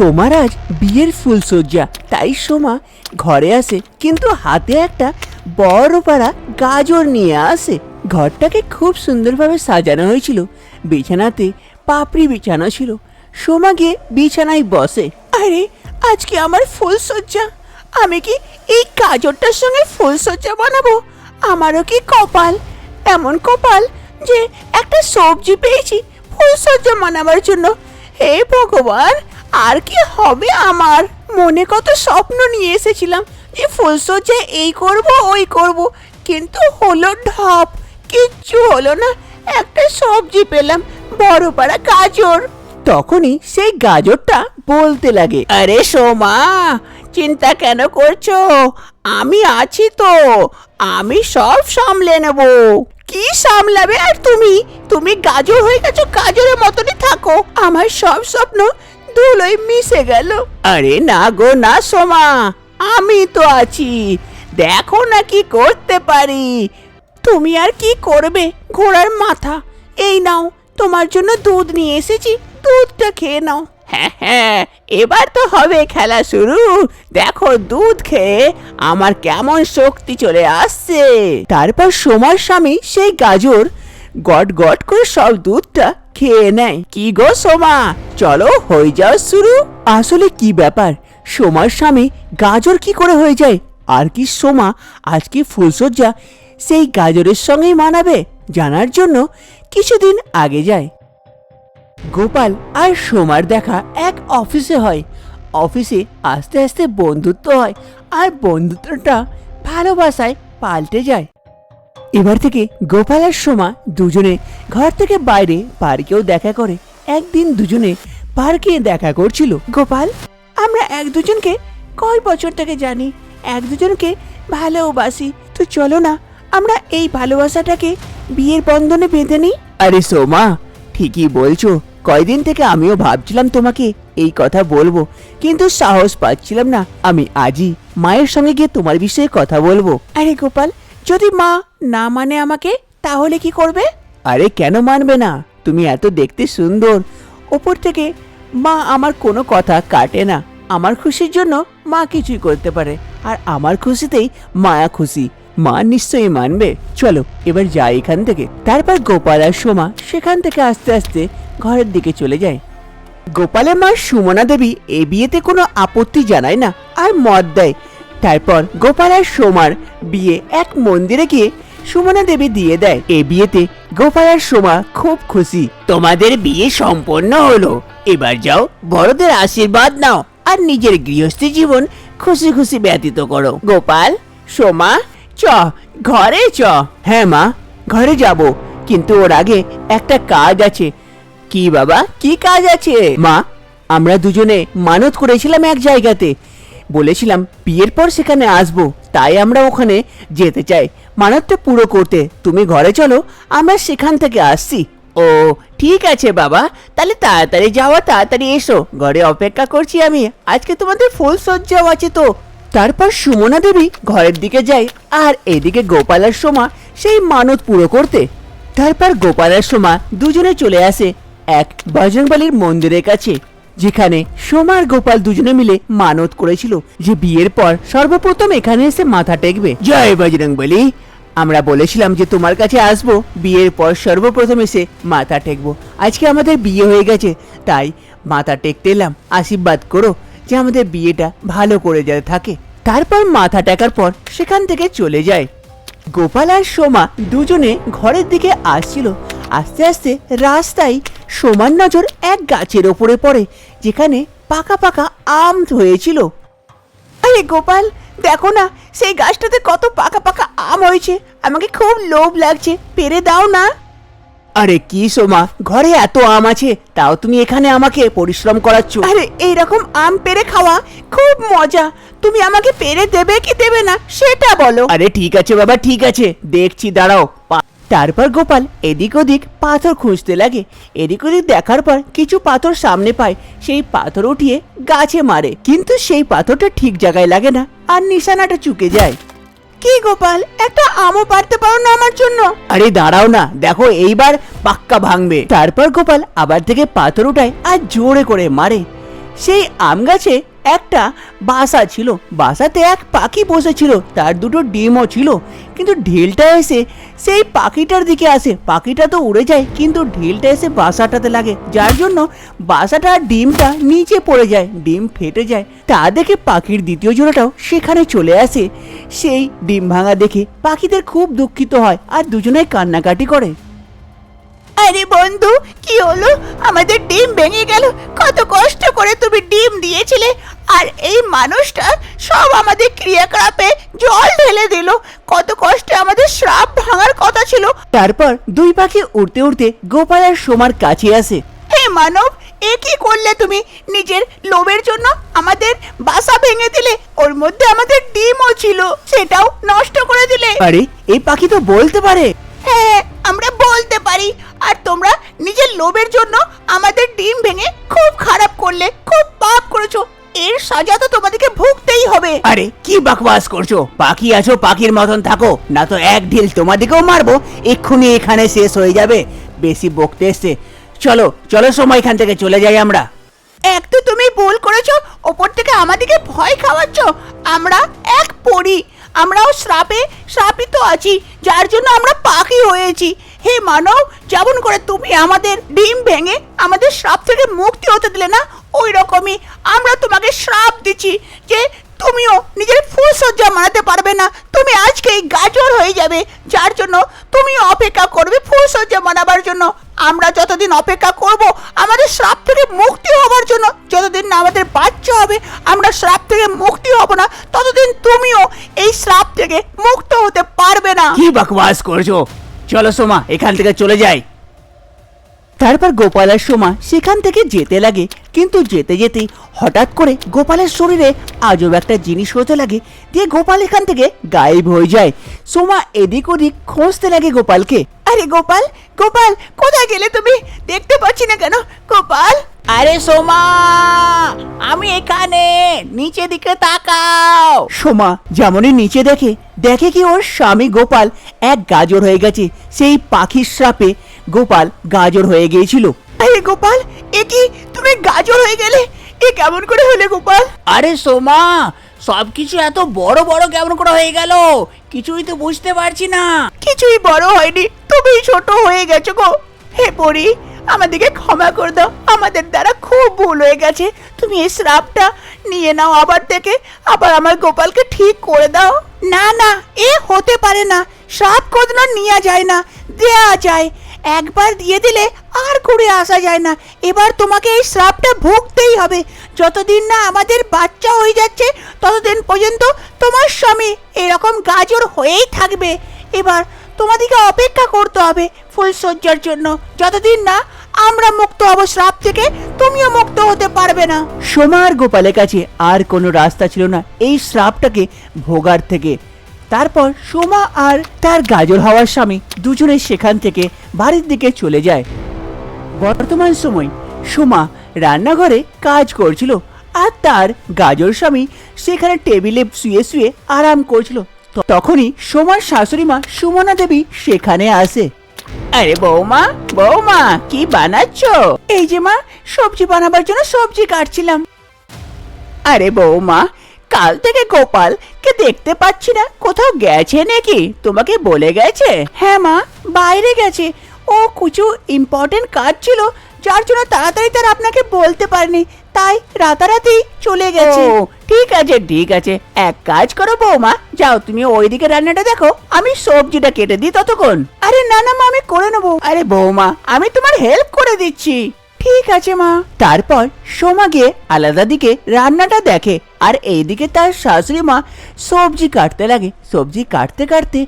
সোমার আজ বিয়ের ফুলসজ্জা তাই সোমা ঘরে আসে, কিন্তু হাতে একটা বড় পাড়া গাজর নিয়ে আসে। ঘরটাকে খুব সুন্দরভাবে সাজানো হয়েছিল। বিছানাতে পাপড়ি বিছানো ছিল। সোমা গিয়ে বিছানায় বসে, আরে, আজকে আমার ফুলসজ্জা আমি কি এই গাজরটার সঙ্গে ফুলসজ্জা বানাবো? আমারও কি কপাল? এমন কপাল যে একটা সবজি পেয়েছি ফুলসজ্জা বানাবার জন্য। হে ভগবান আর কি হবে আমার? মনে কত স্বপ্ন নিয়ে এসেছিলাম যে ফুলসজ্জায় এই করব, ওই করব, কিন্তু হলো ঢপ। কিচ্ছু হলো না, একটা সবজি পেলাম, বড় পাড়া গাজর। তখনই সেই গাজরটা বলতে লাগে, আরে সোমা, চিন্তা কেন করছ? আমি আছি তো, আমি সব সামলে নেব। কি সামলাবে আর তুমি? তুমি গাজর হয়ে গেছো, গাজরের মতনই থাকো। আমার সব স্বপ্ন ধুলোয় মিশে গেল। আরে না গো না সোমা আমি তো আছি। দেখো না কি করতে পারি। তুমি আর কি করবে? ঘোড়ার মাথা। এই নাও তোমার জন্য দুধ নিয়ে এসেছি। দুধটা খেয়ে নাও। হ্যাঁ হ্যাঁ এবার তো হবে খেলা শুরু। দেখো দুধ খেয়ে আমার কেমন শক্তি চলে আসছে। তারপর সোমার স্বামী সেই গাজর গট গট করে সব দুধটা খেয়ে নেয়। কি গো সোমা? চলো হয়ে যাও শুরু। আসলে কি ব্যাপার? সোমার স্বামী গাজর কি করে হয়ে যায়? আর কি সোমা আজকে ফুলসজ্জা সেই গাজরের সঙ্গেই মানাবে? জানার জন্য কিছুদিন আগে যায়। গোপাল আর সোমার দেখা এক অফিসে হয়। অফিসে আস্তে আস্তে বন্ধুত্ব হয় আর বন্ধুত্বটা ভালোবাসায় পাল্টে যায়। এবার থেকে গোপাল আর সোমা দুজনে ঘর থেকে বাইরে পার্কেও দেখা করে। একদিন দুজনে পার্কে দেখা করছিল, গোপাল, আমরা এক দুজনকে কয় বছর থেকে জানি, এক দুজনকে ভালোবাসি। তো চলো না, আমরা এই ভালোবাসাটাকে বিয়ের বন্ধনে বেঁধে নিই? আরে সোমা, ঠিকই বলছো। কয়দিন থেকে আমিও ভাবছিলাম তোমাকে এই কথা বলব, কিন্তু সাহস পাচ্ছিলাম না। আমি আজই মায়ের সঙ্গে গিয়ে তোমার বিষয়ে কথা বলব। আরে গোপাল, যদি মা না মানে আমাকে, তাহলে কি করবে? আরে কেন মানবে না? তুমি এত দেখতে সুন্দর। ওপর থেকে, মা আমার কোনো কথা কাটে না। আমার খুশির জন্য মা কিছুই করতে পারে। আর আমার খুশিতেই মায়া খুশি। মা নিশ্চয়ই মানবে। চলো, এবার যাই এখান থেকে। তারপর গোপাল আর সোমা সেখান থেকে আস্তে আস্তে ঘরের দিকে চলে যায়। গোপালের মা সুমনা দেবী এ বিয়েতে কোনো আপত্তি জানায় না, আর মত দেয়। তারপর গোপাল আর সোমার বিয়ে এক মন্দিরে গিয়ে সুমনা দেবী দিয়ে দেয়। এ বিয়েতে গোপাল আর সোমা খুব খুশি। তোমাদের বিয়ে সম্পন্ন হলো। এবার যাও বড়দের আশীর্বাদ নাও আর নিজের গৃহস্থী জীবন খুশি খুশি ব্যতীত করো। গোপাল সোমা চ ঘরে চ। হ্যাঁ মা ঘরে যাব। কিন্তু ওর আগে একটা কাজ আছে। কি বাবা? কি কাজ আছে? মা আমরা দুজনে মানত করেছিলাম এক জায়গাতে। বলেছিলাম বিয়ের পর সেখানে আসব। তাই আমরা ওখানে যেতে চাই। মানতটা পুরো করতে। তুমি ঘরে চলো, আমরা সেখান থেকে আসছি। ও, ঠিক আছে বাবা। তাহলে তাড়াতাড়ি যাওয়া, তাড়াতাড়ি এসো। ঘরে অপেক্ষা করছি আমি। আজকে তোমাদের ফুল সজ্জাও আছে তো। তারপর সুমনা দেবী ঘরের দিকে যায়, আর এদিকে গোপাল আর সোমা সেই মানত পুরো করতে। তারপর গোপাল আর সোমা দুজনে চলে আসে এক বজরংবলীর মন্দিরের কাছে। যেখানে সোমা আর গোপাল দুজনে মিলে মানত করেছিল যে বিয়ের পর সর্বপ্রথম এখানে এসে মাথা টেকবে। জয় বজরং বলি। আমরা বলেছিলাম যে তোমার কাছে আসব, বিয়ের পর সর্বপ্রথম এসে মাথা টেকবো। আজকে আমাদের বিয়ে হয়ে গেছে, তাই মাথা টেকতে এলাম। আশীর্বাদ করো যে আমাদের বিয়েটা ভালো করে যাতে থাকে। তারপর মাথা টেকার পর সেখান থেকে চলে যায়। গোপাল আর সোমা দুজনে ঘরের দিকে আসছিল। আস্তে আস্তে রাস্তায় সোমার নজর এক গাছের ওপরে পড়ে। যেখানে পাকা পাকা আম হয়েছিল আরে গোপাল দেখো না সেই গাছটাতে কত পাকা পাকা আম হয়েছে। আমাকে খুব লোভ লাগছে পেরে দাও না। আরে কি সোমা ঘরে এত আম আছে তাও তুমি এখানে আমাকে পরিশ্রম করাচ্ছ। আরে এইরকম আম পেরে খাওয়া খুব মজা। তুমি আমাকে পেরে দেবে কি দেবে না সেটা বলো। আরে ঠিক আছে বাবা ঠিক আছে দেখছি দাঁড়াও। তারপর গোপাল এদিক ওদিক পাথর খুঁজতে লাগে। এদিক ওদিক দেখার পর কিছু পাথর সামনে পায়। সেই পাথর উঠিয়ে গাছে মারে। কিন্তু সেই পাথরটা ঠিক জায়গায় লাগে না আর নিশানাটা চুকে যায়। কি গোপাল একটা আমও পারতে পারো না আমার জন্য? আরে দাঁড়াও না, দেখো এইবার পাক্কা ভাঙবে। তারপর গোপাল আবার থেকে পাথর উঠায় আর জোরে করে মারে। সেই আম গাছে একটা বাসা ছিল। বাসাতে এক পাখি বসেছিল, তার দুটো ডিমও ছিল। কিন্তু ঢিলটা এসে সেই পাখিটার দিকে আসে। পাখিটা তো উড়ে যায়, কিন্তু ঢিলটা এসে বাসাটাতে লাগে। যার জন্য বাসাটা আর ডিমটা নিচে পড়ে যায়, ডিম ফেটে যায়। তা দেখে পাখির দ্বিতীয় জোড়াটাও সেখানে চলে আসে। সেই ডিম ভাঙা দেখে পাখিদের খুব দুঃখিত হয়, আর দুজনে কান্নাকাটি করে। আরে বন্ধু কি হলো? আমাদের ডিম ভেঙে গেল। কত কষ্ট করে তুমি ডিম দিয়েছিলে। আর এই মানুষটা সব আমাদের ক্রিয়াকলাপে জল ঢেলে দিল। কত কষ্টে আমাদের শ্রাপ ভাঙার কথা ছিল। তারপর দুই পাখি উড়তে উড়তে গোপাল আর সোমার কাছে আসে। হে মানব এ কি করলে তুমি? নিজের লোভের জন্য আমাদের বাসা ভেঙে দিলে। ওর মধ্যে আমাদের ডিমও ছিল। সেটাও নষ্ট করে দিলে। আরে এই পাখি তো বলতে পারে। হ্যাঁ আমরা বলতে পারি। আর তোমরা নিজের লোভের জন্য আমাদের ডিম ভেঙে খুব খারাপ করলে খুব পাপ করেছ। এর সাজা তো তোমাদেরকে ভুগতেই হবে। আরে কি বাকবাস করছ? পাখি আছো পাখির মতন থাকো। না তো এক ঢিল তোমাদেরকেও মারবো। এক্ষুনি এখানে শেষ হয়ে যাবে। বেশি বকতে এসছে। চলো চলো সময় এখান থেকে চলে যাই আমরা। এক তো তুমি ভুল করেছ ওপর থেকে আমাদেরকে ভয় খাওয়াচ্ছ। আমরা এক পড়ি আমরাও শ্রাপে শ্রাপিত আছি, যার জন্য আমরা পাখি হয়েছি। হে মানব, যেমন করে তুমি আমাদের ডিম ভেঙে আমাদের শ্রাপ থেকে মুক্তি হতে দিলে না ওই রকমই আমরা তোমাকে শ্রাপ দিচ্ছি, যে তুমিও নিজের ফুলসজ্জা মানাতে পারবে না। তুমি আজকেই গাজর হয়ে যাবে, যার জন্য তুমি অপেক্ষা করবে ফুলসজ্জা মানাবার জন্য। আমরা যতদিন অপেক্ষা করব, আমাদের শ্রাপ থেকে মুক্তি হবার জন্য যতদিন না আমাদের বাচ্চা হবে, আমরা শ্রাপ থেকে মুক্তি হব না, ততদিন তুমিও এই শ্রাপ থেকে মুক্ত হতে পারবে না। কি বাকবাস করছ? চলো সোমা, এখান থেকে চলে যাই। তারপর গোপাল আর সোমা সেখান থেকে যেতে লাগে। কিন্তু যেতে যেতেই হঠাৎ করে গোপালের শরীরে আজব একটা জিনিস হতে লাগে দিয়ে গোপাল এখান থেকে গায়েব হয়ে যায়। সোমা এদিক ওদিক খুঁজতে লাগে গোপালকে। আরে গোপাল গোপাল কোথায় গেলে তুমি? দেখতে পাচ্ছি না কেন? গোপাল? আরে সোমা আমি এখানে নিচে দিকে তাকাও। সোমা যেমনই নিচে দেখে দেখে কি ওর স্বামী গোপাল এক গাজর হয়ে গেছে সেই পাখির শ্রাপে গোপাল গাজর হয়ে গিয়েছিল। আরে গোপাল এ কি? তুমি গাজর হয়ে গেলে? এ কেমন করে হলে গোপাল? আরে সোমা সবকিছু এত বড় বড় কেমন করে হয়ে গেল? কিছুই তো বুঝতে পারছি না। কিছুই বড় হয়নি তুমি ছোট হয়ে গেছো গো। হে পরি আমাদেরকে ক্ষমা করে দাও। আমাদের দ্বারা খুব ভুল হয়ে গেছে। তুমি এই শ্রাপটা নিয়ে নাও আবার থেকে আবার আমার গোপালকে ঠিক করে দাও। না না এ হতে পারে না। শ্রাপ কোদনা নেওয়া যায় না। দেয়া যায়। একবার দিয়ে দিলে আর ঘুরে আসা যায় না। এবার তোমাকে এই শ্রাপটা ভুগতেই হবে। যতদিন না আমাদের বাচ্চা হয়ে যাচ্ছে, ততদিন পর্যন্ত তোমার স্বামী এরকম গাজর হয়েই থাকবে। এবার তোমাদেরকে অপেক্ষা করতে হবে ফুলসজ্জার জন্য। যতদিন না আমরা মুক্ত হব শ্রাপ থেকে, তুমিও মুক্ত হতে পারবে না। সোমা আর গোপালের কাছে আর কোনো রাস্তা ছিল না এই শ্রাপটাকে ভোগার থেকে। তারপর সোমা আর তার গাজর হওয়ার স্বামী দুজনে সেখান থেকে বাড়ির দিকে চলে যায়। বর্তমান সময় সোমা রান্নাঘরে কাজ করছিল আর তার গাজর স্বামী সেখানে টেবিলে শুয়ে শুয়ে আরাম করছিল। তখনই সোমার শাশুড়ি মা সুমনা দেবী সেখানে আসে। আরে বৌমা বৌমা, কি বানাচ্ছ? এই যে মা, সবজি বানাবার জন্য সবজি কাটছিলাম। আরে বৌমা, কাল থেকে গোপাল কে দেখতে পাচ্ছি না। কোথাও গেছে নাকি? তোমাকে বলে গেছে? হ্যাঁ মা বাইরে গেছে। ও কিছু ইম্পর্টেন্ট কাজ ছিল যার জন্য তাড়াতাড়ি তার আপনাকে বলতে পারেনি। তাই রাতারাতি চলে গেছে। ঠিক আছে ঠিক আছে। এক কাজ করো বৌমা যাও তুমি ওইদিকে রান্নাটা দেখো। আমি সবজিটা কেটে দিই ততক্ষণ। আরে না না মা আমি করে নেব। আরে বৌমা আমি তোমার হেল্প করে দিচ্ছি। ঠিক আছে, মা। তারপর সোমা গিয়ে আলাদা দিকে রান্নাটা দেখে, আর এইদিকে তার শাশুড়ি মা সবজি কাটতে লাগে। সবজি কাটতে কাটতে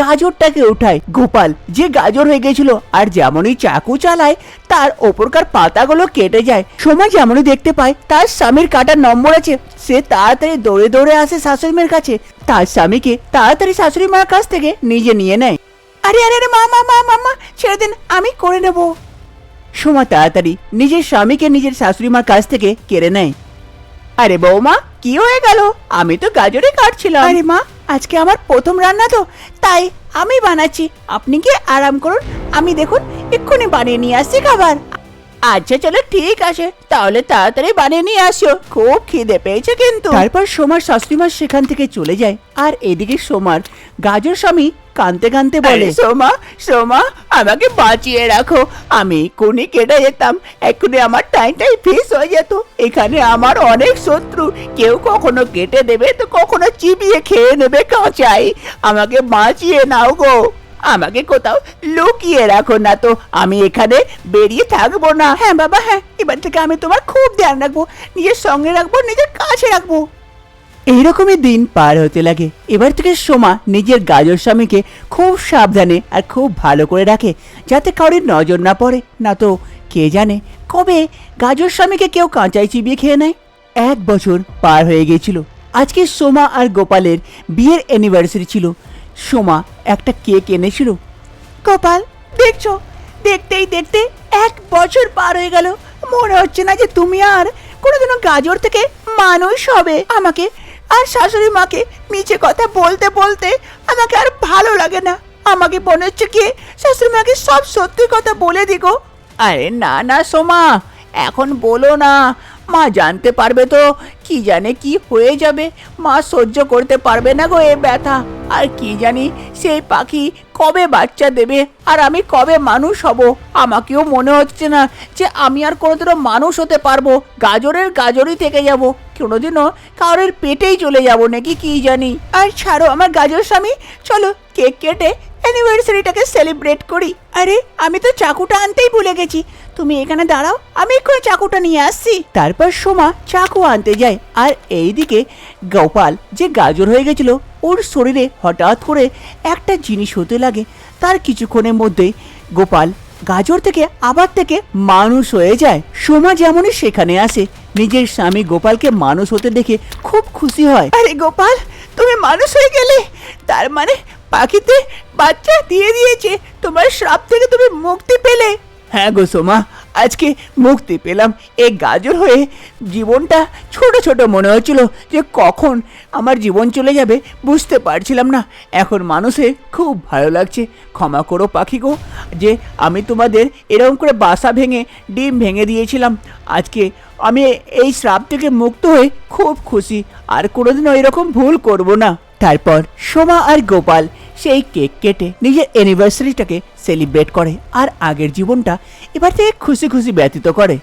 গাজরটাকে উঠায়। গোপাল, যে গাজর হয়ে গেছিল, আর যেমনই চাকু চালায়, তার ওপরকার পাতাগুলো কেটে যায়। সোমা যেমনই দেখতে পায়, তার স্বামীর কাটার নম্বর আছে। সে তাড়াতাড়ি দৌড়ে দৌড়ে আসে শাশুড়ি মায়ের কাছে। তার স্বামীকে তাড়াতাড়ি শাশুড়ি মার কাছ থেকে নিজে নিয়ে নেয়। আরে আরে আরে মা মা মা মা, ছেড়ে দিন, আমি করে নেব। সোমা তাড়াতাড়ি নিজের স্বামীকে নিজের শাশুড়ি মার কাছ থেকে কেড়ে নেয়। আরে বৌমা কি হয়ে গেল? আমি তো গাজরে কাটছিলাম। আরে মা আজকে আমার প্রথম রান্না তো তাই আমি বানাচ্ছি। আপনি কি আরাম করুন। আমি দেখুন এক্ষুনি বানিয়ে নিয়ে আসছি খাবার। আচ্ছা চলো ঠিক আছে। তাহলে তাড়াতাড়ি বানিয়ে নিয়ে আসো। খুব খিদে পেয়েছে কিন্তু। তারপর সোমার শাশুড়িমা সেখান থেকে চলে যায়। আর এদিকে সোমার গাজর স্বামী কানতে কানতে বলে সোমা সোমা আমাকে বাঁচিয়ে রাখো। আমি কোনি কেটে যেতাম। এক্ষুনি আমার টাইমটাই ফিস হয়ে যেত। এখানে আমার অনেক শত্রু। কেউ কখনো কেটে দেবে তো কখনো চিবিয়ে খেয়ে নেবে কাঁচাই। আমাকে বাঁচিয়ে নাও গো। আমাকে কোথাও লুকিয়ে রাখো না তো। আমি এখানে বেরিয়ে থাকব না। হ্যাঁ বাবা হ্যাঁ। এবার থেকে আমি তোমার খুব ধ্যান রাখব। নিজের সঙ্গে রাখব নিজের কাছে রাখব। এইরকমই দিন পার হতে লাগে। এবার থেকে সোমা নিজের গাজর স্বামীকে খুব সাবধানে আর খুব ভালো করে রাখে যাতে কারোর নজর না পড়ে। না তো, কে জানে, কবে গাজর স্বামীকে কেউ কাঁচাই চিবিয়ে খেয়ে নেয়? এক বছর পার হয়ে গিয়েছিল। আজকে সোমা আর গোপালের বিয়ের অ্যানিভার্সারি ছিল। সোমা একটা কেক এনেছিল। গোপাল, দেখছ? দেখতেই দেখতে এক বছর পার হয়ে গেল। মনে হচ্ছে না যে তুমি আর কোনোদিনও গাজর থেকে মানুষ হবে। আমাকে আর শাশুড়ি মাকে মিছে কথা বলতে বলতে আমাকে আর ভালো লাগে না। আমাকে মনে হচ্ছে কি শাশুড়ি মাকে সব সত্যি কথা বলে দিগো আরে না না সোমা, এখন বলো না মা জানতে পারবে তো, কি জানে কি হয়ে যাবে? মা সহ্য করতে পারবে না গো এ ব্যথা। আর কি জানি সেই পাখি কবে বাচ্চা দেবে আর আমি কবে মানুষ হব? আমাকেও মনে হচ্ছে না যে আমি আর কোনোদিনও মানুষ হতে পারব। গাজরের গাজরই থেকে যাব। কোনোদিনও কারোর পেটেই চলে যাব নাকি কি জানি? আর ছাড়ো আমার গাজর স্বামী, চলো কেক কেটে অ্যানিভার্সারিটাকে সেলিব্রেট করি। আরে, আমি তো চাকুটা আনতেই ভুলে গেছি। তুমি এখানে দাঁড়াও, আমি এক্ষুনি চাকুটা নিয়ে আসছি। তারপর সোমা চাকু আনতে যায়, আর এইদিকে গোপাল যে গাজর হয়ে গেছিল, ওর শরীরে হঠাৎ করে একটা জিনিস হতে লাগে। তার কিছুক্ষণের মধ্যেই গোপাল গাজর থেকে আবার থেকে মানুষ হয়ে যায়। সোমা যেমনই সেখানে আসে, নিজের স্বামী গোপালকে মানুষ হতে দেখে খুব খুশি হয়। আরে গোপাল, তুমি মানুষ হয়ে গেলে, তার মানে পাখিতে বাচ্চা দিয়ে দিয়েছে, তোমার শ্রাপ থেকে তুমি মুক্তি পেলে। হ্যাঁ গো সোমা, আজকে মুক্তি পেলাম। এই গাজর হয়ে জীবনটা ছোট ছোট মনে হচ্ছিল যে কখন আমার জীবন চলে যাবে বুঝতে পারছিলাম না। এখন মানুষে খুব ভালো লাগছে। ক্ষমা করো পাখি গো, যে আমি তোমাদের এরকম করে বাসা ভেঙে, ডিম ভেঙে দিয়েছিলাম। আজকে আমি এই শ্রাপ থেকে মুক্ত হয়ে খুব খুশি। আর কোনোদিনও এরকম ভুল করব না। তারপর সোমা আর গোপাল সেই কেক কেটে নিজের অ্যানিভার্সারিটাকে সেলিব্রেট করে আর আগের জীবনটা এবার থেকে খুশি খুশি ব্যতীত করে।